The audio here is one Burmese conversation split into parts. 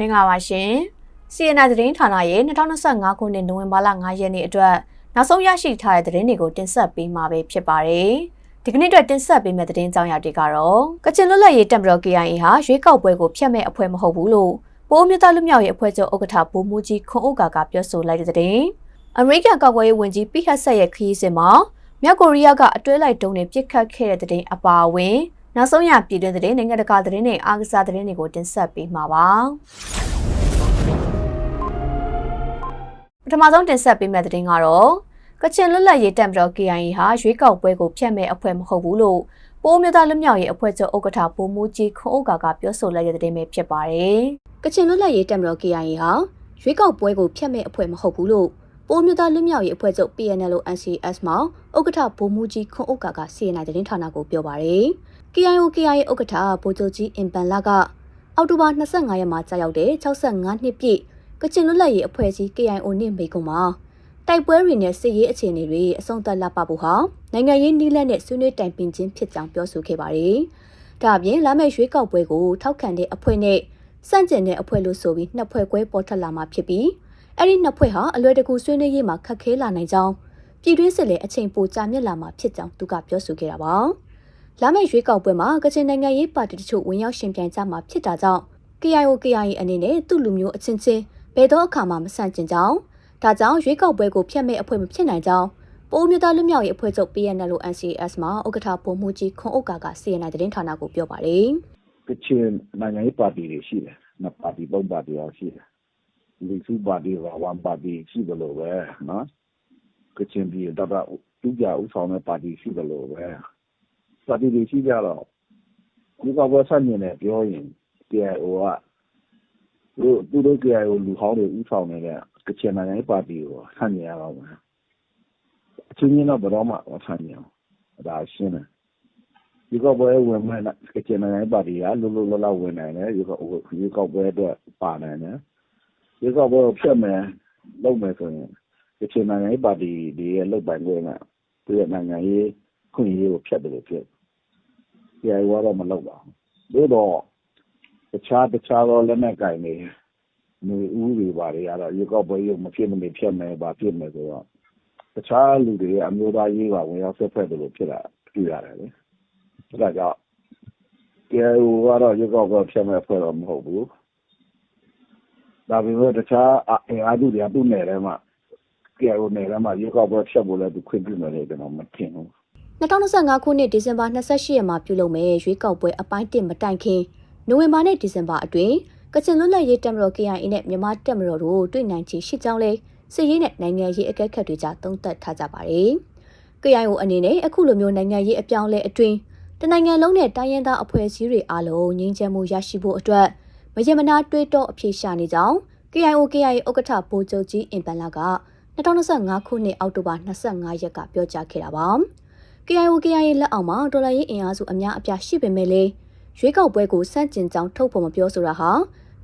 မင်္ဂလာပါရှင်။ CNN သတင်းဌာနရဲ့2025ခုနှစ်နိုဝင်ဘာလ9ရက်နေ့အတွက်နောက်ဆုံးရရှိထားတဲ့သတင်းတွေကိုတင်ဆက်ပေးမှာပဲဖြစ်ပါတယ်။ဒီကနေ့အတွက်တင်ဆက်ပေးမယ့်သတင်းကြောင်းရာတွေကတော့ကချင်လွတ်လပ်ရေးတပ်မတော် KIA ဟာရွေးကောက်ပွဲကိုဖျက်မဲ့အဖွဲ့မဟုတ်ဘူးလို့ပိုးမြတ်လူမျိုးရဲ့အဖွဲ့ချုပ်ဥက္ကဋ္ဌဘိုးမူကြီးခွန်ဥက္ကာကပြောဆိုလိုက်တဲ့သတင်း။အမေရိကန်ကာကွယ်ရေးဝန်ကြီးပိဟတ်ဆက်ရဲ့ခရီးစဉ်မှာမြောက်ကိုရီးယားကအတွဲလိုက်တုံးနဲ့ပြစ်ခတ်ခဲ့တဲ့သတင်းအပါအဝင် နောက်ဆုံးရပြည်တွင်းသတင်းနိုင်ငံတကာသတင်းတွေအားကစားသတင်းတွေကိုတင်ဆက်ပေးမှာပါ ထမဆုံးတင်ဆက်ပေးမယ့်သတင်းကတော့ကချင်လွတ်လပ်ရေးတပ်မတော် KIA ဟာရွေးကောက်ပွဲကိုဖျက်မဲ့အဖွဲ့မဟုတ်ဘူးလို့ပိုးမြသားလွတ်မြောက်ရေးအဖွဲ့ချုပ်ဥက္ကဋ္ဌပိုးမူကြီးခွန်ဥက္ကာကပြောဆိုလိုက်တဲ့သတင်းပဲဖြစ်ပါတယ်။ကချင်လွတ်လပ်ရေးတပ်မတော် KIA ဟာရွေးကောက်ပွဲကိုဖျက်မဲ့အဖွဲ့မဟုတ်ဘူးလို့ပိုးမြသားလွတ်မြောက်ရေးအဖွဲ့ချုပ် PNL NCS မှာဥက္ကဋ္ဌဘိုးမူကြီးခွန်ဥက္ကာကစီရင်တဲ့သတင်းဌာနကိုပြောပါတယ်။ KIO KIA ဥက္ကဋ္ဌဗိုလ်ချုပ်ကြီးအင်ပန်လာကအောက်တိုဘာ25ရက်မှာကြာရောက်တဲ့65နှစ်ပြည့် ကချင်လွတ်လပ်ရေးအဖွဲ့အစည်း KIO နှစ်မိကုံမှာတိုက်ပွဲတွေနဲ့စစ်ရေးအခြေအနေတွေအဆုံးသတ်လာပဖို့ဟာနိုင်ငံရေးနည်းလမ်းနဲ့ဆွေးနွေးတိုင်ပင်ခြင်းဖြစ်ကြောင်းပြောဆိုခဲ့ပါတယ်။ဒါအပြင်လာမယ့်ရွေးကောက်ပွဲကိုထောက်ခံတဲ့အဖွဲ့နဲ့စန့်ကျင်တဲ့အဖွဲ့လို့ဆိုပြီးနှစ်ဖွဲ့ကွဲပေါ်ထွက်လာမှာဖြစ်ပြီးအဲ့ဒီနှစ်ဖွဲ့ဟာအလွယ်တကူဆွေးနွေးရေးမှာခက်ခဲလာနိုင်ကြောင်းပြည်တွင်းစစ်လည်းအချိန်ပိုကြာမြင့်လာမှာဖြစ်ကြောင်းသူကပြောဆိုခဲ့တာပါ။လာမယ့်ရွေးကောက်ပွဲမှာကချင်နိုင်ငံရေးပါတီတချို့ဝင်ရောက်ရှင်ပြိုင်ကြမှာဖြစ်တာကြောင့် KIO KIA အနေနဲ့သူ့လူမျိုးအချင်းချင်း ဘယ်တော့အခါမှမဆန့်ကျင်ကြောင်းဒါကြောင့်ရွေးကောက်ပွဲကိုဖျက်မဲ့အဖွဲ့မဖြစ်နိုင်ကြောင်းပိုးမြသားလူမျိုးရေးအဖွဲ့ချုပ် PNL NCS မှာဥက္ကဋ္ဌပုံမှုကြီးခွန်ဥက္ကာက CNN သတင်းဌာနကိုပြောပါတယ်။ကချင်နိုင်ငံရေးပါတီတွေရှိတယ်။နှစ်ပါတီသုံးပါတီအောင်ရှိတယ်။လူစုပါတီကဝန်ပါတီရှိတယ်လို့ပဲနော်။ကချင်ပြည်တော့တူကြဥဆောင်တဲ့ပါတီရှိတယ်လို့ပဲပါတီတွေရှိကြတော့ရွေးကောက်ပွဲဆန့်ကျင်တယ်ပြောရင် KIO က သူတို့ KIO လူဟောင်းတွေဦးဆောင်နေတဲ့ကချင်နိုင်ငံရေးပါတီကိုဆန့်ကျင်ရတော့မယ်။အချင်းချင်းတော့ဘယ်တော့မှမဆန့်ကျင်ဘူး။ဒါရှင်းတယ်။ရွေးကောက်ပွဲဝင်မယ့်ကချင်နိုင်ငံရေးပါတီကလွတ်လွတ်လပ်လပ်ဝင်နိုင်တယ်။ရွေးကောက်ပွဲအတွက်ပါနိုင်တယ်။ရွေးကောက်ပွဲကိုဖျက်မယ်လုပ်မယ်ဆိုရင်ကချင်နိုင်ငံရေးပါတီတွေရဲ့လုပ်ပိုင်ခွင့်နဲ့သူတို့နိုင်ငံရေးအခွင့်အရေးကိုဖျက်သလိုဖြစ်နေတယ်။ KIO ကတော့မလုပ်ပါဘူး။သို့သော် တခြားတခြားသောလက်နက်ကိုင်တွေနွေဦးတွေဘာတွေကတော့ရွေးကောက်ပွဲမဖြစ်မနေဖျက်မယ်ဘာဖြစ်မယ်ဆိုတော့တခြားလူတွေရဲ့အမျိုးသားရေးပါဝင်ရောက်စွက်ဖက်သလိုဖြစ်တာတွေ့ရတယ်လေ။အဲဒါကြောင့် KIO ကတော့ရွေးကောက်ပွဲဖျက်မယ့်အဖွဲ့တော့မဟုတ်ဘူး။ဒါပေမဲ့တခြားအင်အားစုတွေကသူ့နယ်ထဲမှာ KIO နယ်ထဲမှာရွေးကောက်ပွဲဖျက်ဖို့လည်းသူခွင့်ပြုမယ်လို့ကျနော်မထင်ဘူး2025ခုနှစ်ဒီဇင်ဘာ28ရက်မှာပြုလုပ်မဲ့ရွေးကောက်ပွဲအပိုင်း1မတိုင်ခင် နိုဝင်ဘာနဲ့ဒီဇင်ဘာအတွင်းကချင်လွတ်လပ်ရေးတပ်မတော် KIA နဲ့မြန်မာတပ်မတော်တို့တွေ့နိုင်ချေရှိကြောင်းလဲစစ်ရေးနဲ့နိုင်ငံရေးအကဲခတ်တွေကြားသုံးသပ်ထားကြပါတယ်။ KIO အနေနဲ့အခုလိုမျိုးနိုင်ငံရေးအပြောင်းလဲအတွင်းတနိုင်ငံလုံးနဲ့တိုင်းရင်းသားအဖွဲ့အစည်းတွေအားလုံးငြိမ်းချမ်းမှုရရှိဖို့အတွက်မရမနာတွေးတောအဖြေရှာနေကြောင်း KIO KIA ဥက္ကဋ္ဌဗိုလ်ချုပ်ကြီးအင်ပန်လာက2025ခုနှစ်အောက်တိုဘာ25ရက်ကပြောကြားခဲ့တာပါ။ KIO KIA လက်အောက်မှာတော်လှန်ရေးအင်အားစုအများအပြားရှိပေမဲ့လည်း ရွေးကောက်ပွဲကိုစန့်ကျင်ကြောင်းထုတ်ဖော်မပြောဆိုတာဟာ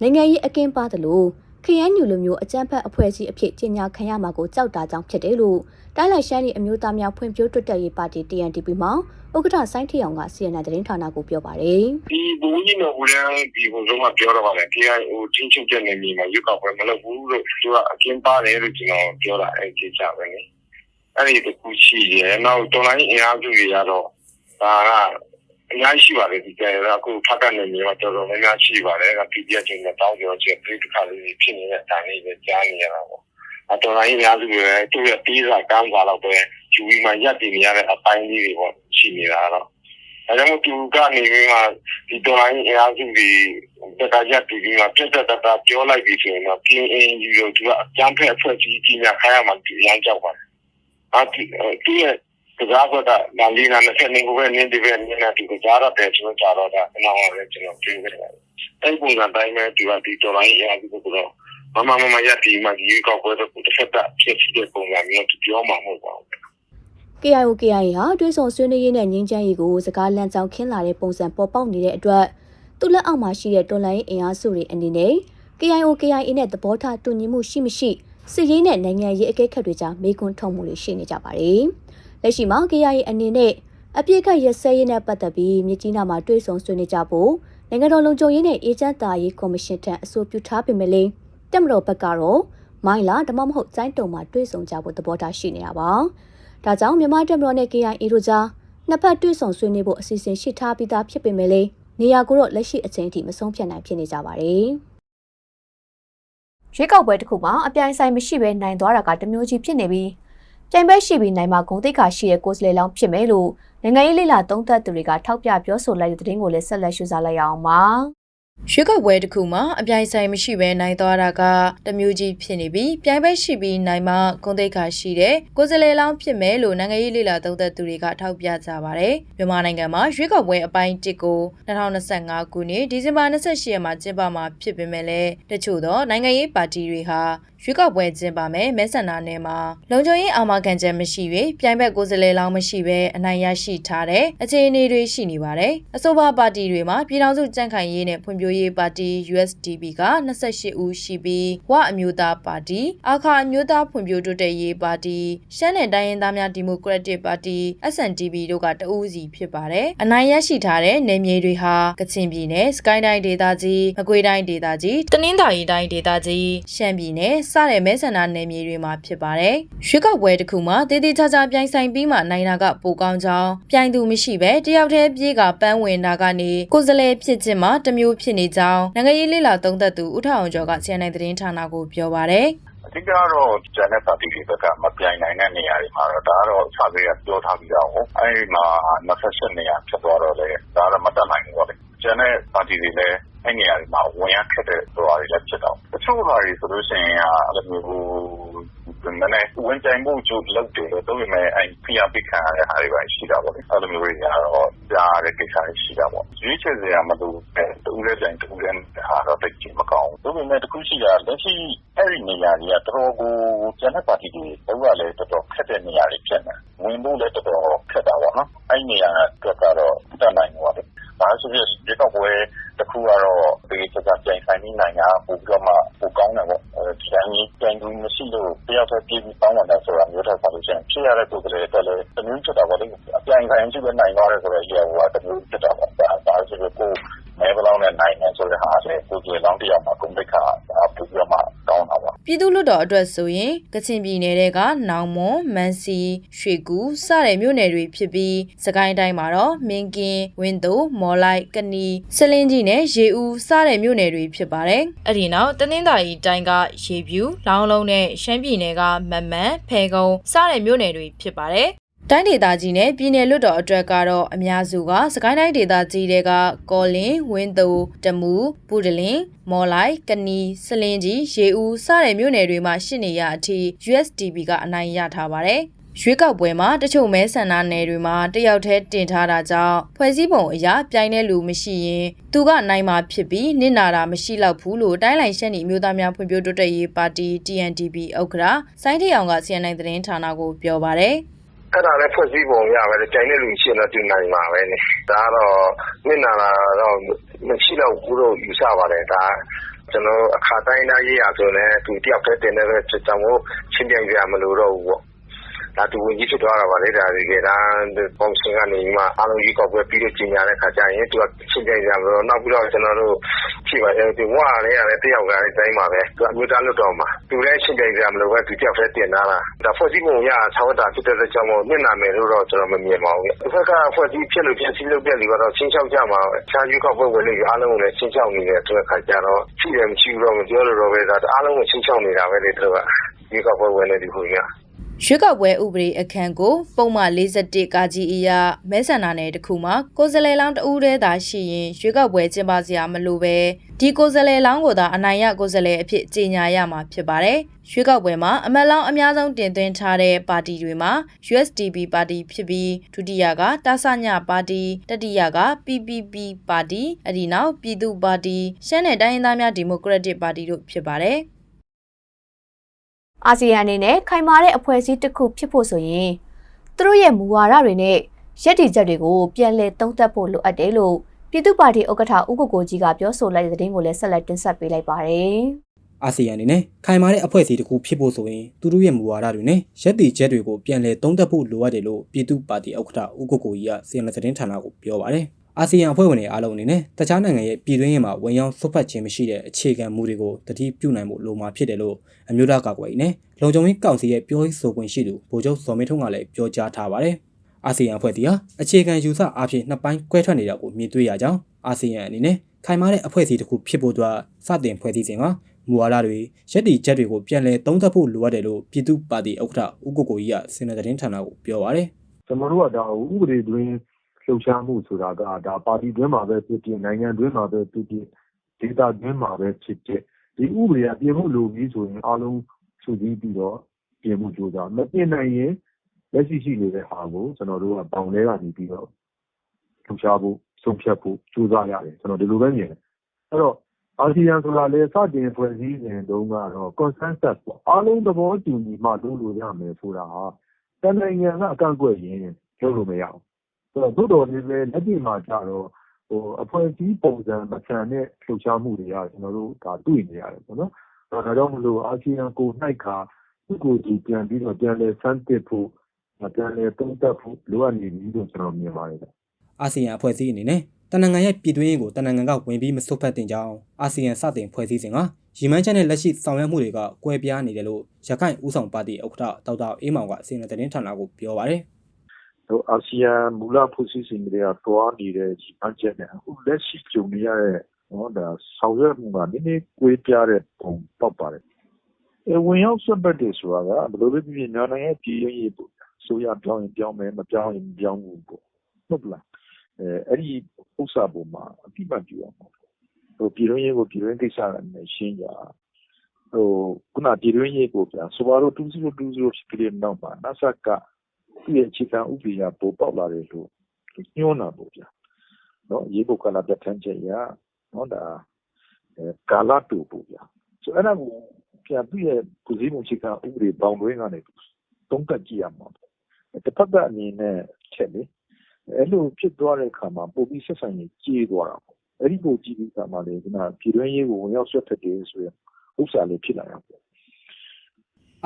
နိုင်ငံရေးအကင်းပါသလိုခရမ်းညူလိုမျိုးအကြမ်းဖက်အဖွဲ့အစည်းအဖြစ်ကြီးညာခံရမှာကိုကြောက်တာကြောင့်ဖြစ်တယ်လို့တိုင်းလိုက်ရှမ်းပြည်အမျိုးသားများဖွံ့ဖြိုးတိုးတက်ရေးပါတီ TNDP မှာဥက္ကဋ္ဌစိုင်းထီအောင်က CNN သတင်းဌာနကိုပြောပါတယ်ဒီဘုံကြီးနော်ဦးရန်ဒီဘုံဆုံးကပြောတော့ပါတယ် KIO ချင်းချင်းတဲ့နေမြေမှာရွေးကောက်ပွဲမလုပ်ဘူးလို့သူကအကင်းပါတယ်လို့ကျွန်တော်ပြောတာအဲ့ဒီကြပဲလေအဲ့ဒီတခုရှိတယ်နောက်တော်လိုင်းအင်အားစုတွေကတော့ဒါက အများကြီးရှိပါတယ်ဒီကဲအခုဖတ်ကနေမြေမှာတော်တော်များများရှိပါတယ်က PDF ချင်းနဲ့တောင်းပြောချက်ပြည်တစ်ခါလေးဖြစ်နေတဲ့အတိုင်းလေးပဲကြားနေရတာပေါ့အတော်လိုင်းအများစုတွေသူ့ရဲ့ပြီးစားကမ်းစားတော့ပဲယူပြီးမှရပ်တည်နေရတဲ့အပိုင်းလေးတွေပေါ့ရှိနေတာတော့အဲဒါမှသူကနေပြီးမှဒီတော်လိုင်းအများစုတွေတကရပ်တည်ပြီးမှပြတ်သက်တာပြောလိုက်ပြီးဆိုရင်တော့ပြင်းအင်းယူလို့သူကအကြမ်းဖက်အဖွဲ့ကြီးကြီးညာခိုင်းရမှရမ်းကြောက်ပါတယ်အဲဒီသူ့ရဲ့ ကစားကွက်ကလာလီနာနဲ့နေကိုပဲနင်းဒီပဲနင်းနေသူကစားရတယ်ကျွန်တော်ကြားတော့တာကျွန်တော်လည်းကျွန်တော်ပြောခဲ့တယ်အဲ့ပုံစံတိုင်းပဲဒီကဒီတော်လိုင်းအရာဒီကတော့မမမမရတီမဒီကောက်ပွဲတော့တစ်ဖက်သက်ဖြစ်တဲ့ပုံစံမျိုးပြောမှာမဟုတ်ပါဘူး KIO KIA ဟာတွဲဆောင်ဆွေးနွေးရေးနဲ့ငင်းချမ်းရေးကိုစကားလမ်းကြောင်းခင်းလာတဲ့ပုံစံပေါ်ပေါက်နေတဲ့အတွက်သူ့လက်အောက်မှာရှိတဲ့တော်လိုင်းအင်အားစုတွေအနေနဲ့ KIO KIA နဲ့သဘောထားတူညီမှုရှိမရှိစစ်ရေးနဲ့နိုင်ငံရေးအကဲခတ်တွေကြားမေးခွန်းထုတ်မှုတွေရှိနေကြပါတယ်။ လက်ရှိမှာ KIA အနေနဲ့အပြစ်ခတ်ရစဲရေးနဲ့ပတ်သက်ပြီးမြစ်ကြီးနားမှာတွေ့ဆုံဆွေးနွေးကြဖို့နိုင်ငံတော်လုံခြုံရေးနဲ့အေဂျင့်တာရေးကော်မရှင်ထံအဆိုပြုထားပေမဲ့လည်းတက်မတော်ဘက်ကတော့မိုင်းလာဓမ္မမဟုတ်စိုင်းတုံမှာတွေ့ဆုံကြဖို့သဘောထားရှိနေတာပါ။ဒါကြောင့်မြန်မာတက်မတော်နဲ့ KIA တို့ကြားနှစ်ဖက်တွေ့ဆုံဆွေးနွေးဖို့အစီအစဉ်ရှိထားပြီးသားဖြစ်ပေမဲ့လည်းနေရာကိုတော့လက်ရှိအချိန်အထိမဆုံးဖြတ်နိုင်ဖြစ်နေကြပါတယ်။ရွေးကောက်ပွဲတစ်ခုမှာအပြိုင်ဆိုင်မရှိဘဲနိုင်သွားတာကတမျိုးကြီးဖြစ်နေပြီး ပြိုင်ပွဲရှိပြီးနိုင်မှာဂုံတိတ်ခါရှိတဲ့ကိုယ်စားလှယ်လောင်းဖြစ်မယ်လို့နိုင်ငံရေးလိလာသုံးသပ်သူတွေကထောက်ပြပြောဆိုလိုက်တဲ့သတင်းကိုလည်းဆက်လက်ရှုစားလိုက်ရအောင်ပါ။ရွေးကောက်ပွဲတစ်ခုမှာအပြိုင်ဆိုင်မရှိဘဲနိုင်သွားတာကတမျိုးကြီးဖြစ်နေပြီးပြိုင်ပွဲရှိပြီးနိုင်မှဂုဏ်သိက္ခာရှိတဲ့ကိုယ်စားလှယ်လောင်းဖြစ်မယ်လို့နိုင်ငံရေးလေလာသုံးသက်သူတွေကထောက်ပြကြပါတယ်။မြန်မာနိုင်ငံမှာရွေးကောက်ပွဲအပိုင်း1ကို2025ခုနှစ်ဒီဇင်ဘာ28ရက်မှာကျင်းပမှာဖြစ်ပေမဲ့လည်းတချို့သောနိုင်ငံရေးပါတီတွေဟာ ရွေးကောက်ပွဲကျင်းပမယ်မဲဆန္ဒနယ်မှာလုံခြုံရေးအာမခံချက်မရှိ၍ပြိုင်ဘက်ကိုယ်စားလှယ်လောင်းမရှိဘဲအနိုင်ရရှိထားတဲ့အခြေအနေတွေရှိနေပါတယ်။အဆိုပါပါတီတွေမှာပြည်ထောင်စုကြံ့ခိုင်ရေးနဲ့ဖွံ့ဖြိုးရေးပါတီ USDP က28ဦးရှိပြီးဝအမျိုးသားပါတီအာခါအမျိုးသားဖွံ့ဖြိုးတိုးတက်ရေးပါတီရှမ်းနယ်တိုင်းရင်းသားများဒီမိုကရက်တစ်ပါတီ SNDP တို့ကတဦးစီဖြစ်ပါတယ်။အနိုင်ရရှိထားတဲ့နယ်မြေတွေဟာကချင်ပြည်နယ်စကိုင်းတိုင်းဒေသကြီးမကွေးတိုင်းဒေသကြီးတနင်္သာရီတိုင်းဒေသကြီးရှမ်းပြည်နယ်စတဲ့မဲဆန္ဒနယ်မြေတွေမှာဖြစ်ပါတယ်။ရွေးကောက်ပွဲတစ်ခုမှာတည်တည်ချာချာပြိုင်ဆိုင်ပြီးမှနိုင်တာကပိုကောင်းကြောင်းပြိုင်သူမရှိပဲတယောက်တည်းပြေးကပန်းဝင်တာကနေကိုယ်စလဲဖြစ်ခြင်းမှာတစ်မျိုးဖြစ်နေကြောင်းနိုင်ငံရေးလေလာသုံးသက်သူဦးထောင်ကျော်က CNN သတင်းဌာနကိုပြောပါတယ်။အဓိကတော့ဂျန်တဲ့ပါတီတွေဘက်ကမပြိုင်နိုင်တဲ့နေရာတွေမှာတော့ဒါကတော့စာပေကပြောထားပြီးတော့အဲဒီမှာ28နေရာဖြစ်သွားတော့လေဒါကတော့မတက်နိုင်ဘူးပေါ့လေဂျန်တဲ့ပါတီတွေလည်း အဲ့နေရာတွေမှာ ဝင်ရခက်တဲ့ဟိုဟာတွေလည်း ဖြစ်တော့တချို့ဟာတွေဆိုလို့ရှိရင်အဲ့လိုမျိုးဟိုနည်းနည်းဝင်ကြိုင်မှုကျုပ်လုပ်တယ်လို့တော့ပေမဲ့အဲ့ဖိအားပေးခံရတဲ့ဟာတွေပဲရှိတာပေါ့လေ အဲ့လိုမျိုးတွေကတော့ ကြားရတဲ့ကိစ္စတွေ ရှိတာပေါ့ ရွေးချယ်စရာမလိုတဲ့တူတဲ့ကြိုင်တူတဲ့ဟာတော့တိတ်ကြီးမကောင်းဘူးဒါပေမဲ့တခုရှိတာလက်ရှိ အဲ့ဒီနေရာတွေက တော်တော်ကို ကျန်တဲ့ပါတီတွေတော့လည်း တော်တော်ခက်တဲ့နေရာတွေ ဖြစ်နေဝင်ဖို့လည်း တော်တော်ခက်တာပေါ့နော် အဲ့နေရာအတွက်ကတော့တက်နိုင်ပါလေ ဒါဆိုရင်ဒီတော့ပွဲတစ်ခုကတော့ဒီစကားပြန်ဆိုင်နေနိုင်တာပို့ပြီးတော့မှ ပိုကောင်းတယ်ပေါ့အဲဒီတိုင်းပြန်ပြီးမရှိလို့ တယောက်တည်း ပြည်ပြီးပေါင်းလာဆိုတာမျိုးတော့ပါလို့ရှိရင်ဖြစ်ရတဲ့ပုံစံတွေတက်လဲတမျိုးဖြစ်တာပေါ့လေ အပြန်ဆိုင်ရှိပဲ နိုင်သွားတယ်ဆိုတော့ရေဟိုကတမျိုးဖြစ်တာပေါ့ဒါဒါဆိုတော့ကိုမဲဘလောင်းနဲ့ နိုင်တယ်ဆိုတဲ့ဟာလေကိုယ်ကြီးလောင်းတရားမှာကုန်ပိတ်ခါအပူပြီးတော့မှကောင်းတာ ပေါ့ပြည်သူ့လွှတ်တော်အတွက်ဆိုရင်ကချင်ပြည်နယ်တဲကနောင်မွန်မန်စီရွှေကူစတဲ့မြို့နယ်တွေဖြစ်ပြီးစကိုင်းတိုင်းမှာတော့မင်းကင်းဝင်းသိုမော်လိုက်ကနီစလင်းကြီးနဲ့ရေဦးစတဲ့မြို့နယ်တွေဖြစ်ပါတယ်။အဲ့ဒီနောက်တနင်္သာရီတိုင်းကရေပြူလောင်းလုံးနဲ့ရှမ်းပြည်နယ်ကမမန်ဖဲကုံစတဲ့မြို့နယ်တွေဖြစ်ပါတယ်။ တိုင်းဒေသကြီးနဲ့ပြည်내လွတ်တော်အတွက်ကတော့အများစုကစကိုင်းတိုင်းဒေသကြီးတွေကကော်လင်းဝင်းသိုတမူပူဒလင်မော်လိုက် ကနီစလင်းကြီးရေဦးစတဲ့မြို့နယ်တွေမှာရှိနေရအထိ USDP ကအနိုင်ရထားပါတယ်။ရွေးကောက်ပွဲမှာတချို့မဲဆန္ဒနယ်တွေမှာတယောက်တည်းတင်ထားတာကြောင့်ဖွဲ့စည်းပုံအရာပြိုင်တဲ့လူမရှိရင် သူကနိုင်မှာဖြစ်ပြီးနစ်နာတာမရှိတော့ဘူးလို့တိုင်းလိုင်ရှက်နေမျိုးသားများဖွံ့ဖြိုးတိုးတက်ရေးပါတီ TNDP ဥက္ကဋ္ဌစိုင်းထအောင်က CNN သတင်းဌာနကိုပြောပါတယ် အဲ့ဒါလည်း ဖွဲ့စည်းပုံရပဲကြိုင်တဲ့လူရှိရင်တော့ဒီနိုင်မှာပဲနေဒါကတော့မျက်နာလာတော့ မရှိတော့ဘူးလို့ ယူဆပါတယ်ဒါကျွန်တော်အခါတိုင်းသားရေးရဆိုလည်း သူတယောက်တည်း တင်တဲ့ပဲချက်ကြောင့်မို့ချင်းပြိုင်ပြမလို့တော့ဘူးပေါ့ ဒါ သူဝင်ကြီးဖြစ်သွားတာပါလေ ဒါဒီကဒါပုံစံကနေမှ အားလုံးကြီးကောက်ပွဲပြီးတော့ကျင်ညာတဲ့ခါကျရင် သူကချင်းပြိုင်ပြမလို့နောက်ပြီးတော့ ကျွန်တော်တို့ဖြစ်ပါတယ်ဒီဝါလည်းရတယ်တယောက်ကလည်းတိုင်းပါပဲ သူအမျိုးသားလွတ်တော်မှာ သူလည်းချင်းပြိုင်ပြမလို့ပဲသူတယောက်တည်း တင်လာတာ ဒါ ဖွဲ့စည်းပုံရဆောက်တာဖြစ်တဲ့ကြောင့်မို့မျက်နာမယ်လို့တော့ ကျွန်တော် မမြင်ပါဘူး။တစ်ဖက်ကဖွဲ့စည်းဖြစ်လို့ဖြစ်စည်းလို့ပြက်လို့ကတော့ချင်းချောက်ကြမှာပဲ။ချာယူကောက်ပွဲဝင်လို့အားလုံးကိုလည်းချင်းချောက်နေတဲ့အတွက်ခါကျတော့ ရှိတယ် မရှိဘူးတော့ မပြောလို့တော့ပဲဒါအားလုံးကိုချင်းချောက်နေတာပဲလေတို့ကဒီကောက်ပွဲဝင်နေဒီခုည ရွေးကောက်ပွဲဥပဒေအခန့်ကိုပုံမှန်41ကကြီးအရာမဲဆန္ဒနယ်တစ်ခုမှာကိုယ်စားလှယ်လောင်းတဦးတည်းသာရှိရင်ရွေးကောက်ပွဲကျင်းပစရာမလိုပဲဒီကိုယ်စားလှယ်လောင်းကိုသာအနိုင်ရကိုယ်စားလှယ်အဖြစ်ကြေညာရမှာဖြစ်ပါတယ်။ရွေးကောက်ပွဲမှာအမတ်လောင်းအများဆုံးတင်သွင်းထားတဲ့ပါတီတွေမှာ USDP ပါတီဖြစ်ပြီးဒုတိယကတာဆညပါတီတတိယက PPP ပါတီအဒီနောက်ပြည်သူ့ပါတီရှမ်းနယ်တိုင်းရင်းသားများဒီမိုကရက်တစ်ပါတီတို့ဖြစ်ပါတယ်။ အာဆီယံအနေနဲ့ခိုင်မာတဲ့အဖွဲ့အစည်းတစ်ခုဖြစ်ဖို့ဆိုရင်သူတို့ရဲ့မူဝါဒတွေနဲ့ရည်တည်ချက်တွေကိုပြန်လည်သုံးသပ်ဖို့လိုအပ်တယ်လို့ပြည်သူ့ပါတီဥက္ကဋ္ဌဦးကိုကိုကြီးကပြောဆိုလိုက်တဲ့သတင်းကိုလည်းဆက်လက်တင်ဆက်ပေးလိုက်ပါတယ်။အာဆီယံအနေနဲ့ခိုင်မာတဲ့အဖွဲ့အစည်းတစ်ခုဖြစ်ဖို့ဆိုရင်သူတို့ရဲ့မူဝါဒတွေနဲ့ရည်တည်ချက်တွေကိုပြန်လည်သုံးသပ်ဖို့လိုအပ်တယ်လို့ပြည်သူ့ပါတီဥက္ကဋ္ဌဦးကိုကိုကြီးကစီမံသတင်းဌာနကိုပြောပါတယ် အာဆီယံအဖွဲ့ဝင်တွေအားလုံးအနေနဲ့တခြားနိုင်ငံရဲ့ပြည်တွင်းရေးမှာဝင်ရောက်ဆွတ်ဖက်ခြင်းမရှိတဲ့အခြေခံမူတွေကိုတတိပြုနိုင်ဖို့လိုမှာဖြစ်တယ်လို့အမျိုးသားကာကွယ်ရေးနဲ့လုံခြုံရေးကောင်စီရဲ့ပြောရေးဆိုခွင့်ရှိသူဗိုလ်ချုပ်ဇော်မင်းထွန်းကလည်းပြောကြားထားပါတယ်။အာဆီယံအဖွဲ့တီဟာအခြေခံယူဆအားဖြင့်နှစ်ပိုင်းကွဲထွက်နေတာကိုမြင်တွေ့ရကြောင်းအာဆီယံအနေနဲ့ခိုင်မာတဲ့အဖွဲ့အစည်းတစ်ခုဖြစ်ဖို့အတွက်စတင်ဖွဲ့စည်းစဉ်မှာမူဝါဒတွေရက်တီချက်တွေကိုပြန်လည်သုံးသပ်ဖို့လိုအပ်တယ်လို့ပြည်သူ့ပါတီဥက္ကဋ္ဌဦးကိုကိုကြီးကစင်နယ်သတင်းဌာနကိုပြောပါတယ်ကျွန်တော်တို့ကဒါဥပဒေတွင်း လှုပ်ရှားမှုဆိုတာကဒါပါတီတွင်းမှာပဲဖြစ်ဖြစ်နိုင်ငံတွင်းမှာပဲဖြစ်ဖြစ်ဒေသတွင်းမှာပဲဖြစ်ဖြစ်ဒီဥပဒေကပြင်ဖို့လိုပြီးဆိုရင်အားလုံးစုစည်းပြီးတော့ပြင်ဖို့ကြိုးစားမပြင်နိုင်ရင်လက်ရှိရှိနေတဲ့ဟာကိုကျွန်တော်တို့ကပေါင်ထဲကနေပြီးတော့လှုပ်ရှားဖို့ဆုံးဖြတ်ဖို့ကြိုးစားရတယ်ကျွန်တော်ဒီလိုပဲမြင်တယ်အဲ့တော့အာဆီယံဆိုတာလေစတင်ဖွဲ့စည်းစဉ်တုန်းကတော့ consensus ပေါ့အားလုံးသဘောတူညီမှလုပ်လို့ရမယ်ဆိုတာဟာတနိုင်ငံကအကန့်အကွက်ရင်လုပ်လို့မရအော င်ဆိုတော့သို့တော်လည်းပဲလက်တွေ့မှာကြတော့ဟိုအဖွဲ့အစည်းပုံစံ မဆန်တဲ့ လှုပ်ရှားမှုတွေက ကျွန်တော်တို့ဒါတွေ့နေရတယ်ပေါ့နော်အဲဒါကြောင့်မလို့ အာဆီယံကိုနှိုက်ခါသူ့ကိုယ်ဒီပြန်ပြီးတော့ ပြန်လဲစမ်းသစ်ဖို့ ပြန်လဲတုံ့တက်ဖို့ လိုအပ်နေပြီလို့ ကျွန်တော်မြင်ပါတယ်ဗျအာဆီယံအဖွဲ့အစည်းအနေနဲ့ တနင်္ဂနွေရဲ့ ပြည်တွင်းရေးကို တနင်္ဂနွေကဝင်ပြီး မစွတ်ဖက်တင်ကြောင်း အာဆီယံ စတင်ဖွဲ့စည်းစဉ်ကရီမန်းချက်နဲ့ လက်ရှိဆောင်ရွက်မှုတွေက ကွဲပြားနေတယ်လို့ ရခိုင်ဦးဆောင်ပါတီ ဥက္ကဋ္ဌ ဒေါက်တာအေးမောင်ကစင်နယ်သတင်းဌာနကို ပြောပါတယ် ဟိုအာဆီယံမူလဖွဲ့စည်းစဉ်တွေကတွားနေတဲ့ဒီအချက်နဲ့အခုလက်ရှိကြုံနေရတဲ့နော်ဒါဆောင်ရွက်မှုကနည်းနည်းကွေးပြားတဲ့ပုံပေါက်ပါတယ်။အဲဝင်ရောက်ဆက်ပတ်တယ်ဆိုတာကဘယ်လိုလဲပြည်ပြည်နိုင်ငံရဲ့ပြည်ရင်းရေးပေါ့။ဆိုရပြောင်းရင်ပြောင်းမယ်မပြောင်းရင်မပြောင်းဘူးပေါ့။ဟုတ်ပလား။အဲအဲ့ဒီဥစ္စာပုံမှာအတိမတ်ပြုအောင်ပေါ့။ဟိုပြည်ရင်းရေးကိုပြည်ရင်းကိစ္စနဲ့ရှင်းကြ။ဟိုခုနပြည်ရင်းရေးကိုပြဆိုပါတော့2020ဖြစ်ပြီးတဲ့နောက်မှာ NASA က သူ့ရဲ့အခြေခံဥပဒေကပေါ်ပေါက်လာတယ်လို့ညွှန်းတာပေါ့ဗျာ။နော်ရေပုတ်ကလာပြဋ္ဌာန်းချက်ရနော်ဒါအဲကာလတူပေါ့ဗျာဆိုအဲ့ဒါကိုပြန်ပြည့်ရဲ့ပြည်စည်းမှုအခြေခံဥပဒေပေါင်းတွင်းကနေတုံးတက်ကြည့်ရမှာပေါ့တစ်ဖက်ကအမြင်နဲ့ချက်လေအဲ့လိုဖြစ်သွားတဲ့အခါမှာပုံပြီးဆက်ဆံရေးကြီးသွားတာပေါ့အဲ့ဒီပုံကြီးပြီးအခါမှာလေဒီမှာပြည်တွင်းရေးကိုဝင်ရောက်ဆွတ်ဖက်တယ်ဆိုရင်ဥစ္စာလေးဖြစ်လာတာပေါ့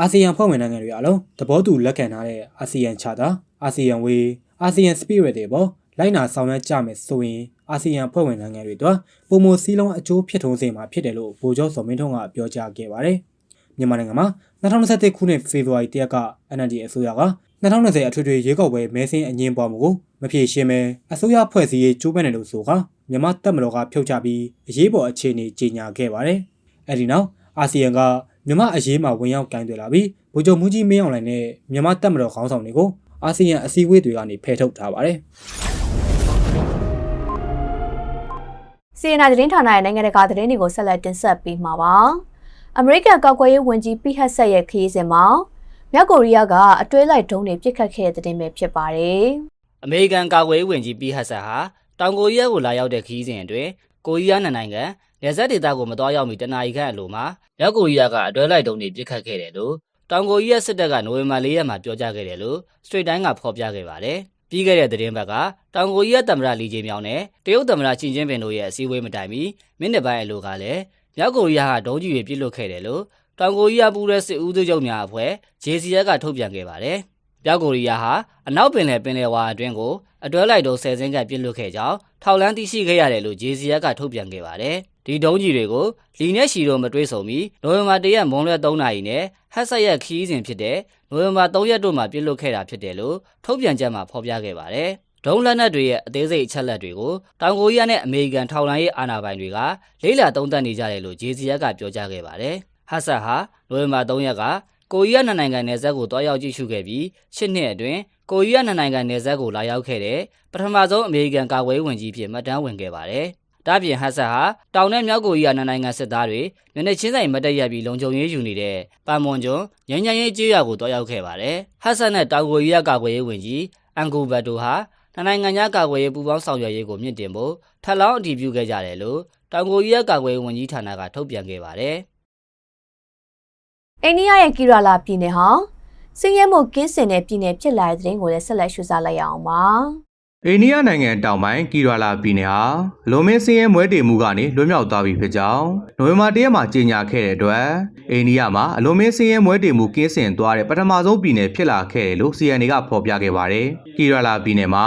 အာဆီယံဖွဲ့ဝင်နိုင်ငံတွေအလုံးသဘောတူလက်ခံထားတဲ့အာဆီယံ Charter အာဆီယံ Way အာဆီယံ Spirit တွေပေါ်လိုက်နာဆောင်ရွက်ကြမယ်ဆိုရင်အာဆီယံဖွဲ့ဝင်နိုင်ငံတွေအတွက်ပုံမစည်းလုံးအကျိုးဖြစ်ထုံးစေမှာဖြစ်တယ်လို့ဗိုလ်ချုပ်စော်မင်းထွန်းကပြောကြားခဲ့ပါတယ်။မြန်မာနိုင်ငံမှာ2021ခုနှစ်ဖေဖော်ဝါရီတရက်က NLD အစိုးရက2020အထွေထွေရွေးကောက်ပွဲမဲဆင်းအငင်းပွားမှုကိုမဖြေရှင်းပဲအစိုးရဖွဲ့စည်းရေးကြိုးပမ်းတယ်လို့ဆိုကမြန်မာတပ်မတော်ကဖြုတ်ချပြီးအရေးပေါ်အခြေအနေကြေညာခဲ့ပါတယ်။အဲဒီနောက်အာဆီယံက မြန်မာအရေးမှာဝင်ရောက်ကင်တွယ်လာပြီးဗိုလ်ချုပ်မူကြီးမင်းအောင်လှိုင်နဲ့မြန်မာတပ်မတော်ခေါင်းဆောင်တွေကိုအာဆီယံအစည်းအဝေးတွေကနေဖယ်ထုတ်ထားပါတယ်။စီအနာသတင်းဌာနရဲ့နိုင်ငံတကာသတင်းတွေကိုဆက်လက်တင်ဆက်ပေးမှာပါ။အမေရိကန်ကောက်ကွယ်ရေးဝန်ကြီးပိဟတ်ဆက်ရဲ့ခရီးစဉ်မှာမြောက်ကိုရီးယားကအတွဲလိုက်ဒုံးတွေပစ်ခတ်ခဲ့တဲ့တဲ့တင်ပဲဖြစ်ပါတယ်။အမေရိကန်ကာကွယ်ရေးဝန်ကြီးပီဟတ်ဆန်ဟာတောင်ကိုရီးယားကိုလာရောက်တဲ့ခရီးစဉ်အတွင်း ကိုရီးယားနိုင်ငံနယ်စပ်ဒေသကိုမတော်ရောက်မီတနာရီခန့်အလိုမှာမြောက်ကိုရီးယားကအတွဲလိုက်တုံးတွေပစ်ခတ်ခဲ့တယ်လို့တောင်ကိုရီးယားစစ်တပ်ကနိုဝင်ဘာ၄ရက်မှာပြောကြားခဲ့တယ်လို့စထရိတ်တိုင်းကဖော်ပြခဲ့ပါတယ်။ပြီးခဲ့တဲ့သတင်းပတ်ကတောင်ကိုရီးယားသမ္မတလီဂျေမြောင်နဲ့တရုတ်သမ္မတချင်းချင်းပင်တို့ရဲ့အစည်းအဝေးမတိုင်မီမိနစ်ပိုင်းအလိုကလည်းမြောက်ကိုရီးယားကဒုံးကျည်တွေပစ်လွတ်ခဲ့တယ်လို့တောင်ကိုရီးယားပူးရဲစစ်ဦးစီးချုပ်များအဖွဲ့ JCS ကထုတ်ပြန်ခဲ့ပါတယ်။မြောက်ကိုရီးယားဟာအနောက်ပင်လယ်ပင်လယ်ဝါအတွင်းကို အတွဲလိုက်ဒုံးဆယ်စင်းကပြစ်လွတ်ခဲ့ကြောင်းထောက်လန်းသိရှိခဲ့ရတယ်လို့ JCS ကထုတ်ပြန်ခဲ့ပါတယ်။ဒီဒုံးကြီးတွေကိုလီနဲ့ရှီတို့မတွေးဆုံမီနိုဝင်ဘာ၁ရက်မွန်းလွဲ3နာရီနဲ့ဟက်ဆက်ရက်ခီးစဉ်ဖြစ်တဲ့နိုဝင်ဘာ3ရက်တို့မှာပြစ်လွတ်ခဲ့တာဖြစ်တယ်လို့ထုတ်ပြန်ချက်မှာဖော်ပြခဲ့ပါတယ်။ဒုံးလက်နက်တွေရဲ့အသေးစိတ်အချက်လက်တွေကိုတောင်ကိုရီးယားနဲ့အမေရိကန်ထောက်လှမ်းရေးအာဏာပိုင်တွေကလေးလာသုံးသပ်နေကြတယ်လို့ JCS ကပြောကြားခဲ့ပါတယ်။ဟက်ဆက်ဟာနိုဝင်ဘာ3ရက်ကကိုရီးယားနိုင်ငံနယ်စပ်ကိုတွားရောက်ကြည့်ရှုခဲ့ပြီးရှစ်နှစ်အတွင်း ကိုရီးယားနိုင်ငံနယ်စပ်ကိုလာရောက်ခဲ့တဲ့ပထမဆုံးအမေရိကန်ကာကွယ်ရေးဝန်ကြီးဖြစ်မှတ်တမ်းဝင်ခဲ့ပါတယ်။ဒါပြင်ဟတ်ဆတ်ဟာတောင်နဲ့မြောက်ကိုရီးယားနိုင်ငံစစ်သားတွေမျက်နှာချင်းဆိုင်မတ်တက်ရပြီးလုံခြုံရေးယူနေတဲ့ပန်မွန်ကျွန်းငញ្ញရင်ကျေးရွာကိုတွားရောက်ခဲ့ပါတယ်။ဟတ်ဆတ်နဲ့တောင်ကိုရီးယားကာကွယ်ရေးဝန်ကြီးအန်ဂူဘတ်တိုဟာနိုင်ငံများကာကွယ်ရေးပူးပေါင်းဆောင်ရွက်ရေးကိုမြင့်တင်ဖို့ထပ်လောင်းအတည်ပြုခဲ့ကြတယ်လို့တောင်ကိုရီးယားကာကွယ်ရေးဝန်ကြီးဌာနကထုတ်ပြန်ခဲ့ပါတယ်။အိန္ဒိယရဲ့ကိရာလာပြည်နယ်ဟာ စင်းရဲမှုကင်းစင်တဲ့ပြည်နယ်ဖြစ်လာတဲ့တဲ့တင်ကိုလည်းဆက်လက်ရှုစားလိုက်ရအောင်ပါ အိန္ဒိယနိုင်ငံတောင်ပိုင်းကီရာလာပြည်နယ်ဟာလုံမင်းစင်းရဲမွဲတေမှုကနေလွတ်မြောက်သွားပြီဖြစ်ကြောင်းနိုဝင်ဘာ၁ရက်မှာကြေညာခဲ့တဲ့အတွက်အိန္ဒိယမှာအလုံမင်းစင်းရဲမွဲတေမှုကင်းစင်သွားတဲ့ပထမဆုံးပြည်နယ်ဖြစ်လာခဲ့တယ်လို့ CNA ကဖော်ပြခဲ့ပါတယ်။ကီရာလာပြည်နယ်မှာ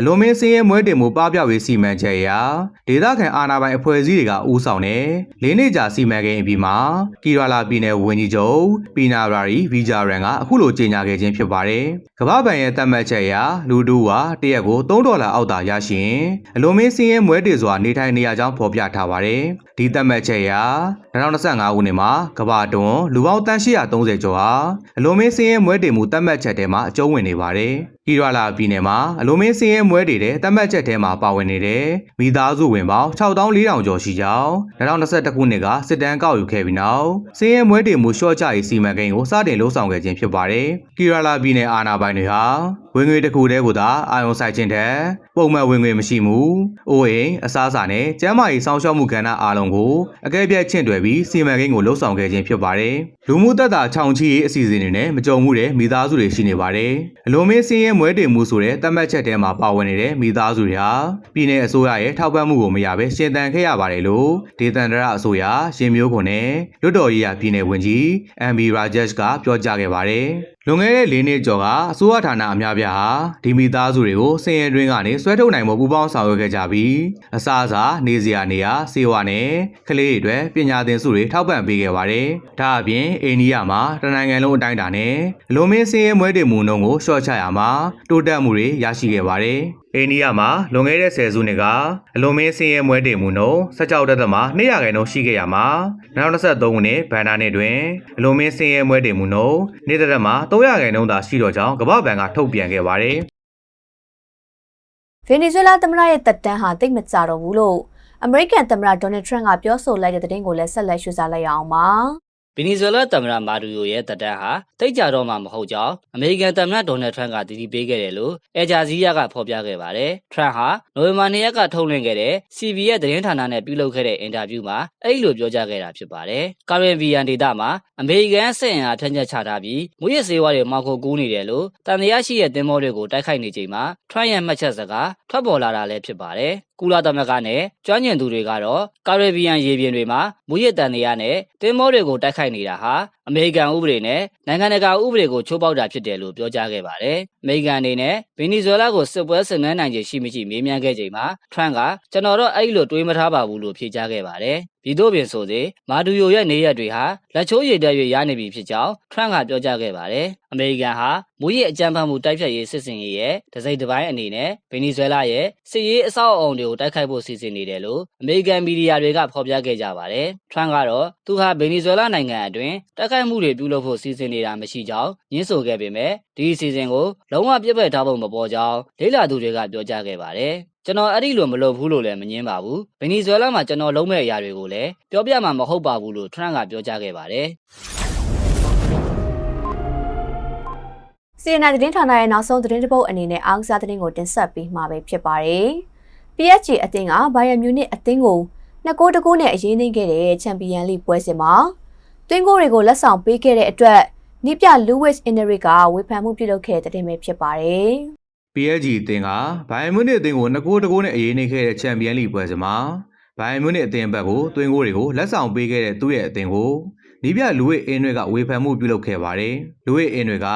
အလုံမင်းစင်းရဲမွဲတေမှုပပျောက်ရေးစီမံချက်အရဒေသခံအာဏာပိုင်အဖွဲ့အစည်းတွေကဦးဆောင်တဲ့လေးနှစ်ကြာစီမံကိန်းအပြီးမှာကီရာလာပြည်နယ်ဝန်ကြီးချုပ်ပီနာရာရီဗီဂျာရန်ကအခုလိုကြေညာခဲ့ခြင်းဖြစ်ပါတယ်။ကမ္ဘာ့ဘဏ်ရဲ့သတ်မှတ်ချက်အရလူတူဟာတရက်ကို3ဒေါ်လာအောက်သာရရှိရင်အလွန်မင်းစင်းရဲမွဲတေစွာနေထိုင်နေရကြောင်းဖော်ပြထားပါတယ်။ဒီသတ်မှတ်ချက်အရ2025ခုနှစ်မှာကမ္ဘာတွင်လူပေါင်းတန်း830ကျော်ဟာအလွန်မင်းစင်းရဲမွဲတေမှုသတ်မှတ်ချက်ထဲမှာအကျုံးဝင်နေပါတယ်။ဤရလာပြည်နယ်မှာအလွန်မင်းစင်းရဲမွဲတေတဲ့သတ်မှတ်ချက်ထဲမှာပါဝင်နေတဲ့မိသားစုဝင်ပေါင်း6400ကျော်ရှိကြောင်း2021ခုနှစ်ကစစ်တမ်းကောက်ယူခဲ့ပြီးနောက်စင်းရဲမွဲတေမှုရှော့ချရေးစီမံကိန်းကိုစတင်လှုပ်ဆောင်ခဲ့ခြင်းဖြစ်ပါတယ်။ကီရာလာပြည်နယ်အာဏာပိုင်တွေဟာဝင်ငွေတစ်ခုတည်းကိုသာအာရုံစိုက်ခြင်းတဲ့ပုံမှန်ဝင်ငွေမရှိမှု။အိုးအိမ်အစားအစာနဲ့ကျန်းမာရေးစောင့်ရှောက်မှုကဏ္ဍအားလုံးကိုအကဲပြတ်ချင့်တွယ်ပြီးစီမံကိန်းကိုလှုပ်ဆောင်ခဲ့ခြင်းဖြစ်ပါတယ်။လူမှုသက်တာချောင်ချီရေးအစီအစဉ်တွေနဲ့မကြုံမှုတဲ့မိသားစုတွေရှိနေပါတယ်။အလွန်မင်းစင်းရဲမွဲတေမှုဆိုတဲ့သတ်မှတ်ချက်ထဲမှာပါဝင်နေတဲ့မိသားစုတွေဟာပြည်내အစိုးရရဲ့ထောက်ပံ့မှုကိုမရဘဲရှင်းတန်ခဲ့ရပါတယ်လို့ဒေသန္တရအစိုးရရှင်မျိုးခွန်နဲ့လွတ်တော်ရေးရာပြည်내ဝန်ကြီး MB Rajesh ကပြောကြားခဲ့ပါတယ်။ လွန်ခဲ့တဲ့၄နှစ်ကျော်ကအစိုးရဌာနအများပြားဟာဒီမိသားစုတွေကိုစင်ရဲတွင်းကနေဆွဲထုတ်နိုင်မှုပူးပေါင်းဆောင်ရွက်ခဲ့ကြပြီးအစားအစာနေစရာနေရာစေဝါနဲ့ကလေးတွေအတွက်ပညာသင်စုတွေထောက်ပံ့ပေးခဲ့ပါတယ်။ဒါအပြင်အိန္ဒိယမှာတနိုင်ငံလုံးအတိုင်းအတာနဲ့အလွန်မင်းစင်ရဲမွဲတေမှုနှုန်းကိုရှော့ချရမှာတိုးတက်မှုတွေရရှိခဲ့ပါတယ်။ အိန္ဒိယမှာလွန်ခဲ့တဲ့ဆယ်စုနှစ်ကအလွန်မင်းစင်ရဲမွဲတေမှုနှုန်း16တက်သမ200ရာခိုင်နှုန်းရှိခဲ့ရမှာ2023ခုနှစ်ဘန်နာနှစ်တွင်အလွန်မင်းစင်ရဲမွဲတေမှုနှုန်းနေ့တက်သမ300ရာခိုင်နှုန်းသာရှိတော့ကြောင်းကမ္ဘာ့ဘဏ်ကထုတ်ပြန်ခဲ့ပါတယ်။ဗင်နီဇွဲလားသမ္မတရဲ့တပ်တန်းဟာတိတ်မကြတော့ဘူးလို့အမေရိကန်သမ္မတဒေါ်နယ်ထရန့်ကပြောဆိုလိုက်တဲ့သတင်းကိုလည်းဆက်လက်ရှုစားလိုက်ရအောင်ပါ။ ဗီနီဇွဲလားသမ္မတမာဒူယိုရဲ့တပ်တန်းဟာတိတ်ကြတော့မှမဟုတ်ကြောင်းအမေရိကန်သမ္မတဒေါ်နယ်ထရန့်ကတည်တည်ပေးခဲ့တယ်လို့အယ်ဂျာဇီးယားကဖော်ပြခဲ့ပါတယ်။ထရန့်ဟာနိုဝင်ဘာ၂ရက်ကထုတ်လွှင့်ခဲ့တဲ့ CBS သတင်းဌာနနဲ့ပြုလုပ်ခဲ့တဲ့အင်တာဗျူးမှာအဲ့လိုပြောကြားခဲ့တာဖြစ်ပါတယ်။ကာရင်ဗီယန်ဒေတာမှာအမေရိကန်စစ်ရင်အားထက်ညက်ချထားပြီးမူရစ်စေဝါတွေမှောက်ခုတ်ကူးနေတယ်လို့တန်တရားရှိတဲ့သင်္ဘောတွေကိုတိုက်ခိုက်နေချိန်မှာထရန့်ရဲ့မှတ်ချက်စကားထွက်ပေါ်လာတာလည်းဖြစ်ပါတယ်။ကုလသမဂ္ဂနဲ့ကျွမ်းကျင်သူတွေကတော့ကာရေဗီယန်ရေပြင်တွေမှာမူရစ်တန်တရားနဲ့သင်္ဘောတွေကိုတိုက်ခိုက်နေတာဟာအမေရိကန်ဥပဒေနဲ့နိုင်ငံတကာဥပဒေကိုချိုးဖောက်တာဖြစ်တယ်လို့ပြောကြားခဲ့ပါတယ်။အမေရိကန်အနေနဲ့ဗင်နီဇွဲလားကိုစစ်ပွဲဆင်နွှဲနိုင်ခြေရှိမရှိမေးမြန်းခဲ့ချိန်မှာထရန့်ကကျွန်တော်တော့အဲ့လိုတွေးမထားပါဘူးလို့ဖြေကြားခဲ့ပါတယ်။ဒီတို့ပင်ဆိုစေမာဒူယိုရဲ့နေရက်တွေဟာလက်ချိုးရည်တက်၍ရနေပြီဖြစ်ကြောင်းထရန့်ကပြောကြားခဲ့ပါတယ်။အမေရိကန်ဟာမူရစ်အကြမ်းဖက်မှုတိုက်ဖျက်ရေးစစ်စင်ရေးရဲ့ဒစိမ့်တစ်ပိုင်းအနေနဲ့ဗင်နီဇွဲလားရဲ့စစ်ရေးအဆောက်အအုံတွေကိုတိုက်ခိုက်ဖို့စီစဉ်နေတယ်လို့အမေရိကန်မီဒီယာတွေကဖော်ပြခဲ့ကြပါတယ်။ထရန့်ကတော့သူဟာဗင်နီဇွဲလားနိုင်ငံအတွင်းတိုက်ခိုက်မှုတွေပြုလုပ်ဖို့စီစဉ်နေတာမရှိကြောင်းညှင်းဆိုခဲ့ပေမဲ့ဒီအစီအစဉ်ကိုလုံးဝပြစ်ပယ်ထားဖို့မပေါ်ကြောင်းလေးလာသူတွေကပြောကြားခဲ့ပါတယ်။ကျွန်တော်အဲ့ဒီလိုမလုပ်ဘူးလို့လည်းမငင်းပါဘူး။ဗင်နီဇွဲလားမှာကျွန်တော်လုံးမဲ့အရာတွေကိုလည်းပြောပြမှာမဟုတ်ပါဘူးလို့ထရန့်ကပြောကြားခဲ့ပါတယ်။ CNN သတင်းဌာနရဲ့နောက်ဆုံးသတင်းတပုတ်အနေနဲ့အားကစားသတင်းကိုတင်ဆက်ပေးမှာပဲဖြစ်ပါတယ်။ PSG အသင်းကဘိုင်ယန်မြူနစ်အသင်းကိုနှစ်ကိုးတကိုးနဲ့အရေးနှိမ့်ခဲ့တဲ့ချန်ပီယံလိပွဲစဉ်မှာ တွင်းကိုတွေကိုလက်ဆောင်ပေးခဲ့တဲ့အတွက်နီးပြလူးဝစ်အင်နရစ်ကဝေဖန်မှုပြုလုပ်ခဲ့တဲ့တဲ့တင်ပဲဖြစ်ပါတယ်။ PSG အသင်းကဘိုင်ယန်မြူနစ်အသင်းကို2ဂိုးတကိုးနဲ့အရေးနှိမ့်ခဲ့တဲ့ချန်ပီယံလိပွဲစဉ်မှာဘိုင်ယန်မြူနစ်အသင်းဘက်ကိုသွင်းဂိုးတွေကိုလက်ဆောင်ပေးခဲ့တဲ့သူ့ရဲ့အသင်းကိုနီးပြလူဝိအင်းတွေကဝေဖန်မှုပြုလုပ်ခဲ့ပါတယ်။လူဝိအင်းတွေက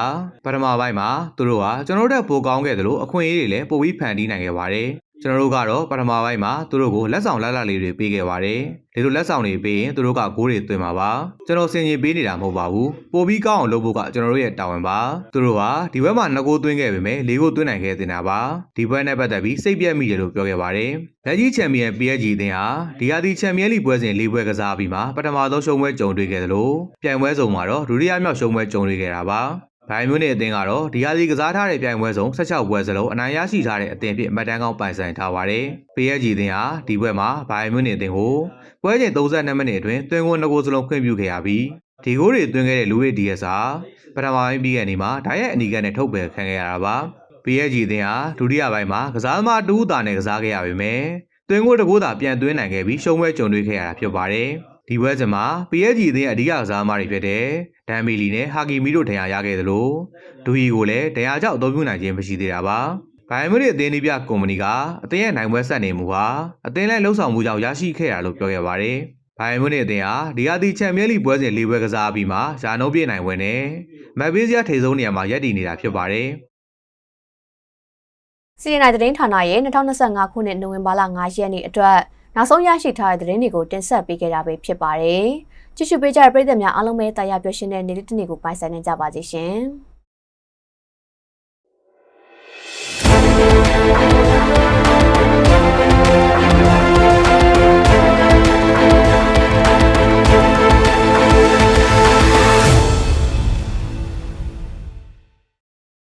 ပထမပိုင်းမှာသူတို့ကကျွန်တော်တို့တက်ပိုကောင်းခဲ့တယ်လို့အခွင့်အရေးတွေလည်းပိုပြီးဖန်တီးနိုင်ခဲ့ပါတယ်။ ကျွန်တော်တို့ကတော့ပထမပိုင်းမှာသူတို့ကိုလက်ဆောင်လက်လက်လေးတွေပေးခဲ့ပါတယ်။ဒီလိုလက်ဆောင်တွေပေးရင်သူတို့ကဂိုးတွေသွင်းမှာပါ။ကျွန်တော်စင်ကြီးပေးနေတာမဟုတ်ပါဘူး။ပိုပြီးကောင်းအောင်လုပ်ဖို့ကကျွန်တော်တို့ရဲ့တာဝန်ပါ။သူတို့ကဒီဘက်မှာ2ဂိုးသွင်းခဲ့ပေမဲ့4ဂိုးသွင်းနိုင်ခဲ့တင်တာပါ။ဒီဘက်နဲ့ပတ်သက်ပြီးစိတ်ပြက်မိတယ်လို့ပြောခဲ့ပါတယ်။လက်ကြီးချန်ပီယံ PSG အသင်းဟာဒီဟာဒီချန်ပီယံလိပွဲစဉ်၄ပွဲကစားပြီးမှပထမဆုံးရှုံးပွဲကြုံတွေ့ခဲ့တယ်လို့ပြိုင်ပွဲစုံမှာတော့ဒုတိယမြောက်ရှုံးပွဲကြုံတွေ့ခဲ့တာပါ။ ဘိုင်မြူနစ်အသင်းကတော့ဒီဟာဒီကစားထားတဲ့ပြိုင်ပွဲစုံ16ပွဲစလုံးအနိုင်ရရှိထားတဲ့အသင်းဖြစ်မှတ်တမ်းကောင်းပိုင်ဆိုင်ထားပါတယ်။ PSG အသင်းဟာဒီပွဲမှာဘိုင်မြူနစ်အသင်းကိုပွဲချိန်32မိနစ်အတွင်းသွင်းဂိုး2ဂိုးစလုံးခွင့်ပြုခဲ့ရပြီးဒီဂိုးတွေသွင်းခဲ့တဲ့လူဝိဒီယက်စာပထမပိုင်းပြီးခဲ့နေမှာဓာတ်ရိုက်အနီကန်နဲ့ထုတ်ပယ်ခံခဲ့ရတာပါ။ PSG အသင်းဟာဒုတိယပိုင်းမှာကစားသမားတူးတာနဲ့ကစားခဲ့ရပေမဲ့သွင်းဂိုးတကိုးသာပြန်သွင်းနိုင်ခဲ့ပြီးရှုံးပွဲကြုံတွေ့ခဲ့ရတာဖြစ်ပါတယ်။ ဒီပွဲစဉ်မှာ PSG အသင်းရဲ့အဓိကကစားသမားတွေဖြစ်တဲ့ဒန်မီလီနဲ့ဟာကီမီတို့ဒဏ်ရာရခဲ့သလိုဒူဟီကိုလည်းဒဏ်ရာကြောင့်အသုံးပြုနိုင်ခြင်းမရှိသေးတာပါ။ဘိုင်ယန်မြူနစ်အသင်းဒီပြကုမ္ပဏီကအသင်းရဲ့နိုင်ပွဲဆက်နေမှုဟာအသင်းလဲလှုပ်ဆောင်မှုကြောင့်ရရှိခဲ့တာလို့ပြောခဲ့ပါတယ်။ဘိုင်ယန်မြူနစ်အသင်းဟာဒီဟာဒီချန်ပီယံလိပွဲစဉ်၄ပွဲကစားပြီးမှယာနိုပြည့်နိုင်ပွဲနဲ့မက်ဘေးစယာထိပ်ဆုံးနေရာမှာရပ်တည်နေတာဖြစ်ပါတယ်။စီရင်နိုင်သတင်းဌာနရဲ့2025ခုနှစ်နိုဝင်ဘာလ9ရက်နေ့အတွက် နောက်ဆုံးရရှိထားတဲ့သတင်းတွေကိုတင်ဆက်ပေးခဲ့တာပဲဖြစ်ပါတယ်။ကြည့်ရှုပေးကြတဲ့ပရိသတ်များအားလုံးပဲတရားပျော်ရွှင်တဲ့နေ့တစ်နေ့ကိုပိုင်ဆိုင်နေကြပါစေရှင်။